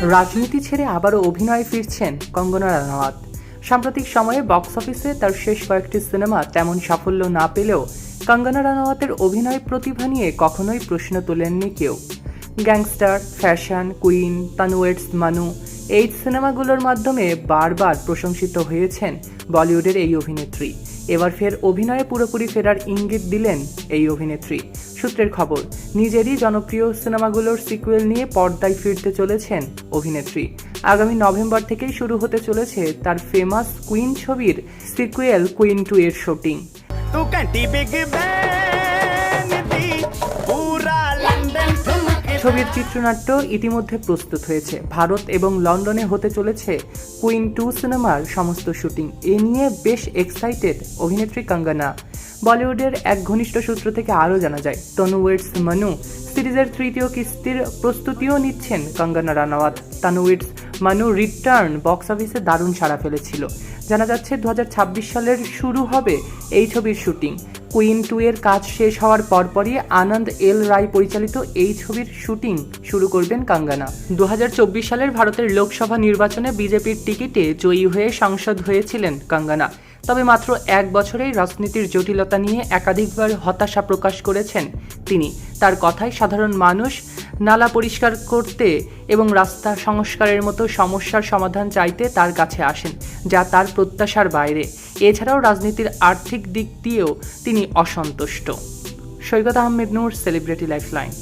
রাজনীতি ছেড়ে আবারও অভিনয়ে ফিরছেন কঙ্গনা রানাওয়াত। সাম্প্রতিক সময়ে বক্স অফিসে তার শেষ কয়েকটি সিনেমা তেমন সাফল্য না পেলেও কঙ্গনা রানাওয়াতের অভিনয় প্রতিভা নিয়ে কখনোই প্রশ্ন তোলেননি কেউ। গ্যাংস্টার, ফ্যাশন, কুইন, তানুয়েটস, মানু এই সিনেমাগুলোর মাধ্যমে বারবার প্রশংসিত হয়েছেন বলিউডের এই অভিনেত্রী। এবার ফের অভিনয়ে পুরোপুরি ফেরার ইঙ্গিত দিলেন এই অভিনেত্রী। সূত্রের খবর নিজেরই জনপ্রিয় সিনেমাগুলোর সিকুয়েল নিয়ে পর্দায় ফিরতে চলেছেন অভিনেত্রী। আগামী নভেম্বর থেকেই শুরু হতে চলেছে তার ফেমাস কুইন ছবির সিকুয়েল কুইন টু এর শুটিং ছবির চিত্রনাট্য ইতিমধ্যে প্রস্তুত হয়েছে। ভারত এবং লন্ডনে হতে চলেছে কুইন টু সিনেমার সমস্ত শুটিং এ নিয়ে বেশ এক্সাইটেড অভিনেত্রী কঙ্গনা। বলিউডের এক ঘনিষ্ঠ সূত্র থেকে আরও জানা যায় তনু ওয়েটস মানু। সিরিজের তৃতীয় কিস্তির প্রস্তুতিও নিচ্ছেন Kangana Ranaut. Tanu weds Manu returns box অফিসে দারুণ সাড়া ফেলেছিল। জানা যাচ্ছে দু হাজার ছাব্বিশ সালের শুরু হবে এই ছবির শুটিং। কুইন টু এর কাজ শেষ হওয়ার পরপরই আনন্দ এল রায় পরিচালিত এই ছবির শুটিং শুরু করবেন কাঙ্গানা। দু হাজার চব্বিশ সালের ভারতের লোকসভা নির্বাচনে বিজেপির টিকিটে জয়ী হয়ে সাংসদ হয়েছিলেন কাঙ্গানা। তবে মাত্র এক বছরেই রাজনীতির জটিলতা নিয়ে একাধিকবার হতাশা প্রকাশ করেছেন তিনি। তার কথায় সাধারণ মানুষ নালা পরিষ্কার করতে এবং রাস্তা সংস্কারের মতো সমস্যার সমাধান চাইতে তার কাছে আসেন, যা তার প্রত্যাশার বাইরে। এছাড়াও রাজনীতির আর্থিক দিক দিয়েও তিনি অসন্তুষ্ট। Saikat Ahmed Noor celebrity lifeline